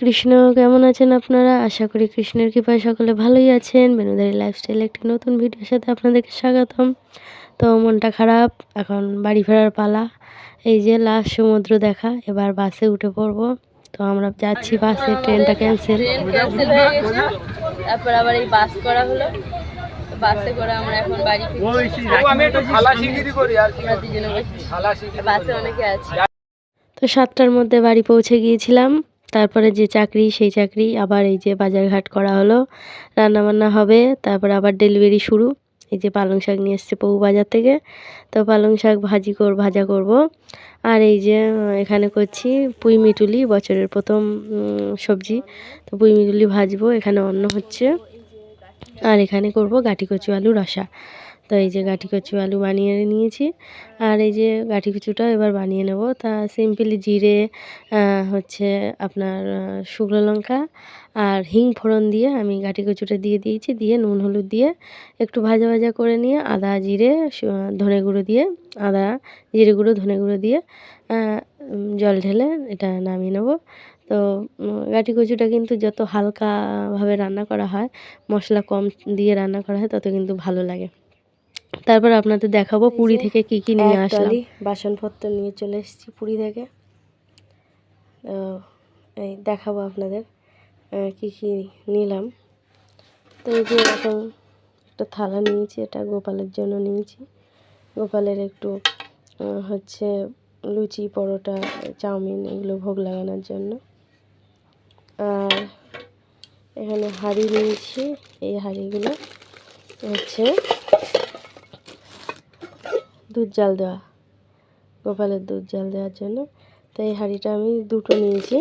কৃষ্ণ কেমন আছেন আপনারা? আশা করি কৃষ্ণের কৃপায় সকলে ভালোই আছেন। বেনুদারি লাইফস্টাইল একটি নতুন ভিডিওর সাথে আপনাদেরকে স্বাগতম। তো মনটা খারাপ এখন বাড়ি ফেরার পালা। এই যে লাস্ট সমুদ্র দেখা এবার বাসে উঠে পড়ব। তো আমরা যাচ্ছি বাসে ট্রেনটা ক্যান্সেল হয়ে তারপর আবার এই বাস করা হলো। বাসে করে আমরা এখন বাড়ি ফিরছি। বাসে অনেকে আছে। তো সাতটার মধ্যে বাড়ি পৌঁছে গিয়েছিলাম। তারপরে যে চাকরি, সেই চাকরি আবার এই যে বাজারঘাট করা হলো। রান্নাবান্না হবে, তারপরে আবার ডেলিভারি শুরু। এই যে পালং শাক নিয়ে এসছে পৌ বাজার থেকে। তো পালং শাক ভাজি কর, ভাজা করব। আর এই যে এখানে করছি পুঁই মিটুলি, বছরের প্রথম সবজি। তো পুঁই মিটুলি ভাজবো, এখানে অন্ন হচ্ছে। আর এখানে করব গাটি কচু আলু রসা। তো এই যে গাটি কচু আলু বানিয়ে নিয়েছি। আর এই যে গাটি কচুটা এবার বানিয়ে নেব। তা সিম্পলি জিরে হচ্ছে আপনার শুকনো লঙ্কা আর হিং ফোড়ন দিয়ে আমি গাটি কচুটা দিয়ে দিয়েছি। দিয়ে নুন, হলুদ দিয়ে একটু ভাজা ভাজা করে নিয়ে আদা, জিরে ধনে গুঁড়ো দিয়ে আদা, জিরে গুঁড়ো, ধনে গুঁড়ো দিয়ে জল ঢেলে এটা নামিয়ে নেব। তো গাটি কচুটা কিন্তু যত হালকাভাবে রান্না করা হয়, মশলা কম দিয়ে রান্না করা হয়, তত কিন্তু ভালো লাগে। তারপর আপনাদের দেখাবো পুরী থেকে কি কি নিয়ে আসলাম। বাসনপত্র নিয়ে চলে এসেছি পুরী থেকে। তো এই দেখাবো আপনাদের কি কি নিলাম। তো এই যে এরকম একটা থালা নিয়েছি এটা গোপালের জন্য নিয়েছি। গোপালের একটু হচ্ছে লুচি পরোটা চাউমিন এগুলো ভোগ লাগানোর জন্য। আর এখানে হাঁড়ি নিয়েছি এই হাঁড়িগুলো হচ্ছে দুধ জাল দেওয়া, গোপালের দুধ জাল দেওয়ার জন্য। তো এই হাঁড়িটা আমি দুটো নিয়েছি।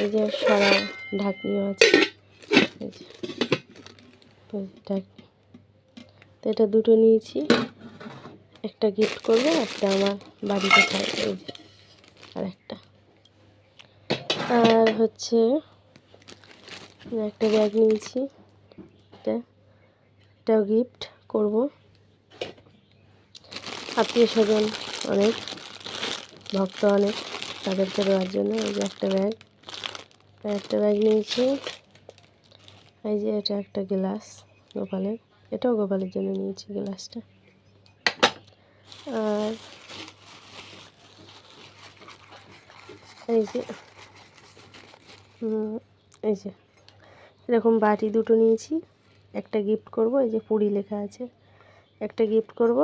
এই যে সরা ঢাকনিও আছে। ঢাকনি। তো এটা দুটো নিয়েছি। একটা গিফট করব, একটা আমার বাড়িতে থাকবে এই যে, আর একটা। আর হচ্ছে, একটা ব্যাগ নিয়েছি। এটা, এটাও গিফট করব। আত্মীয় স্বজন অনেক, ভক্ত অনেক, তাদেরকে দেওয়ার জন্য এই যে একটা ব্যাগ একটা ব্যাগ নিয়েছি। এই যে এটা একটা গ্লাস গোপালের। এটাও গোপালের জন্য নিয়েছি গ্লাসটা আর এই যে এই যে, এরকম বাটি দুটো নিয়েছি। একটা গিফট করব, এই যে পুরী লেখা আছে। একটা গিফট করব।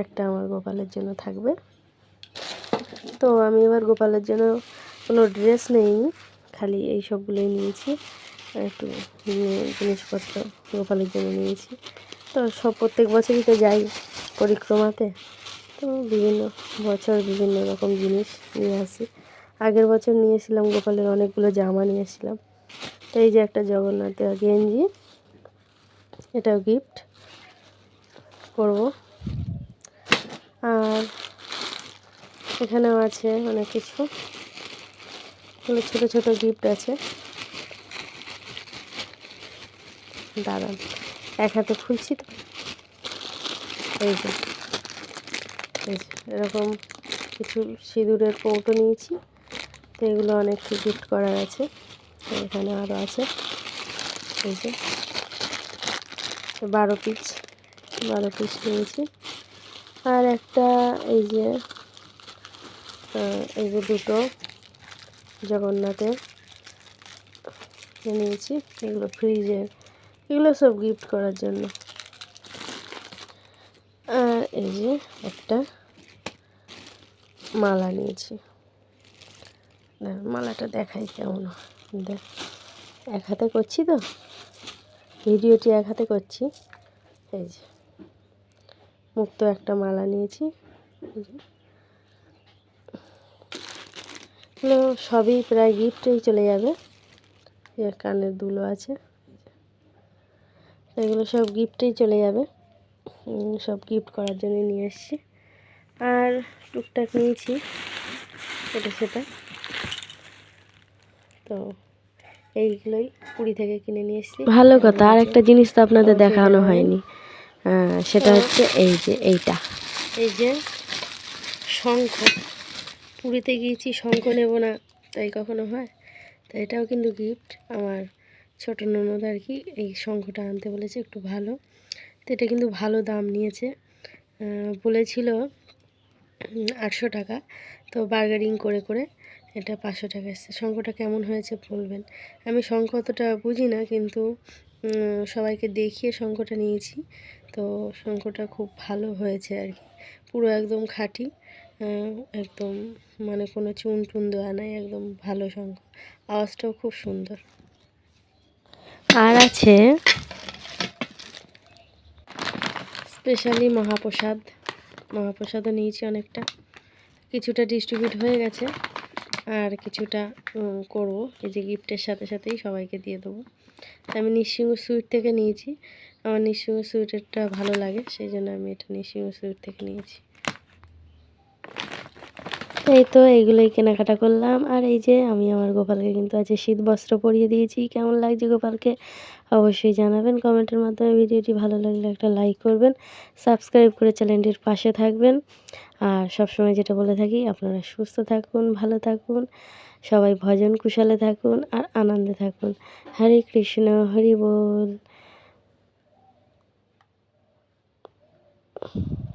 একটা আমার গোপালের জন্য থাকবে। তো আমি এবার গোপালের জন্য কোনো ড্রেস নেইনি, খালি এই সবগুলোই নিয়েছি। একটু জিনিসপত্র গোপালের জন্য নিয়েছি। তো সব প্রত্যেক বছরই তো যাই পরিক্রমাতে। তো বিভিন্ন বছর বিভিন্ন রকম জিনিস নিয়ে আসি। আগের বছর নিয়েছিলাম গোপালের অনেকগুলো জামা নিয়েছিলাম তো এই যে একটা জগন্নাথের গেঞ্জি, এটাও গিফট করব। আর এখানেও আছে অনেক কিছু। এগুলো ছোটো ছোটো গিফট আছে। দাঁড়ান, এক হাতে খুলছি তো। এই যে এরকম কিছু সিঁদুরের কৌটো নিয়েছি। তো এগুলো অনেক গিফট করার আছে। এখানে আরও আছে। এই যে, বারো পিস বারো পিস নিয়েছি। আর একটা এই যে এই যে দুটো জগন্নাথের নিয়েছি। এগুলো ফ্রিজের এগুলো সব গিফট করার জন্য। আর এই যে একটা মালা নিয়েছি। মালাটা দেখাই কেমন দেখ, এক হাতে করছি তো? ভিডিওটি এক হাতে করছি। এই যে। মুক্ত একটা মালা নিয়েছি। এগুলো সবই প্রায় গিফটেই চলে যাবে। কানের দুলো আছে। এগুলো সব গিফটেই চলে যাবে। সব গিফট করার জন্য নিয়ে এসেছি। আর টুকটাক নিয়েছি এটা সেটা তো এইগুলোই পুরী থেকে কিনে নিয়ে এসেছি। ভালো কথা আর একটা জিনিস তো আপনাদের দেখানো হয়নি। সেটা হচ্ছে এই যে এইটা। এই যে শঙ্খ। পুরীতে গিয়েছি, শঙ্খ নেব না, তাই কখনো হয়? তো এটাও কিন্তু গিফট আমার ছোট ননদ আর কি এই শঙ্খটা আনতে বলেছে, একটু ভালো। তো এটা কিন্তু ভালো দাম নিয়েছে। বলেছিল আটশো টাকা। তো বার্গেনিং করে করে এটা পাঁচশো টাকা এসছে। শঙ্খটা কেমন হয়েছে বলবেন? আমি শঙ্খ অতটা বুঝি না, কিন্তু সবাইকে দেখিয়ে শঙ্খটা নিয়েছি। তো শঙ্খটা খুব ভালো হয়েছে আর কি। পুরো একদম খাঁটি একদম মানে কোনো চুন টুন দেওয়া নাই, একদম ভালো শঙ্খ। আওয়াজটাও খুব সুন্দর। আর আছে স্পেশালি মহাপ্রসাদ। মহাপ্রসাদও নিয়েছি অনেকটা। কিছুটা ডিস্ট্রিবিউট হয়ে গেছে। আর কিছুটা করব। এই যে গিফটের সাথে সাথেই সবাইকে দিয়ে দেবো। আমি নিঃসিংহ সুইট থেকে নিয়েছি। আমার নিঃসিংহ সুইটেরটা ভালো লাগে, সেই জন্য আমি এটা নিঃসিংহ সুইট থেকে নিয়েছি। এই তো এইগুলোই কেনাকাটা করলাম। আর এই যে আমি আমার গোপালকে কিন্তু আজকে শীত বস্ত্র পরিয়ে দিয়েছি। কেমন লাগছে গোপালকে? অবশ্যই জানাবেন। কমেন্টের মাধ্যমে ভিডিওটি ভালো লাগলে একটা লাইক করবেন, সাবস্ক্রাইব করে চ্যানেলটির পাশে থাকবেন। আর সবসময় যেটা বলে থাকি, আপনারা সুস্থ থাকুন, ভালো থাকুন, সবাই ভজন কুশলে থাকুন আর আনন্দে থাকুন। হরে কৃষ্ণ, হরি বল। you